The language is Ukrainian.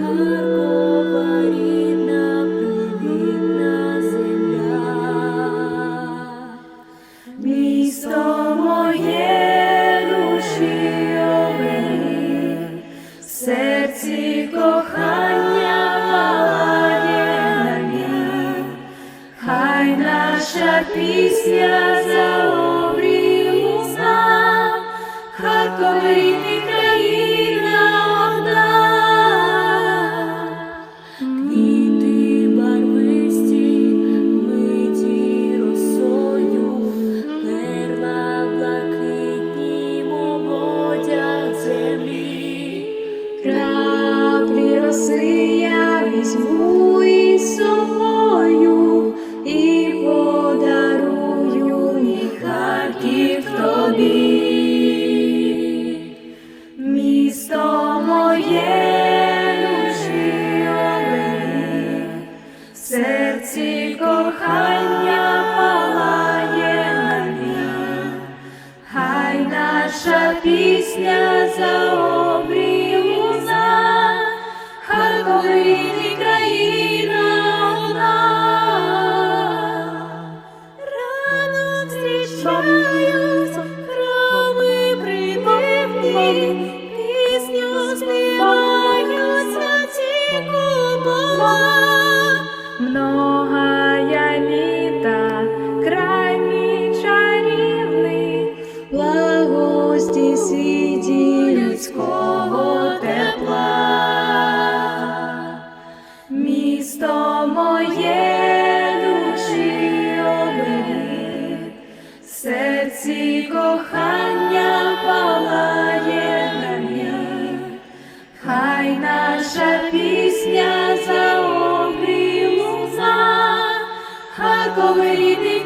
Харкова рідна, привітна земля. Місто моє душі оберіг, в серці кохання палає навік. Хай наша пісня за обрій луна, Харковини серці кохання палає навік. Хай наша пісня за обрій луна, Харковині країна одна. Рано зустрічають храми придивні, пісню співають святі купола. Многая Моє душі оберіг, в серці кохання палає. Хай наша пісня за обрій луна, Харковий рідний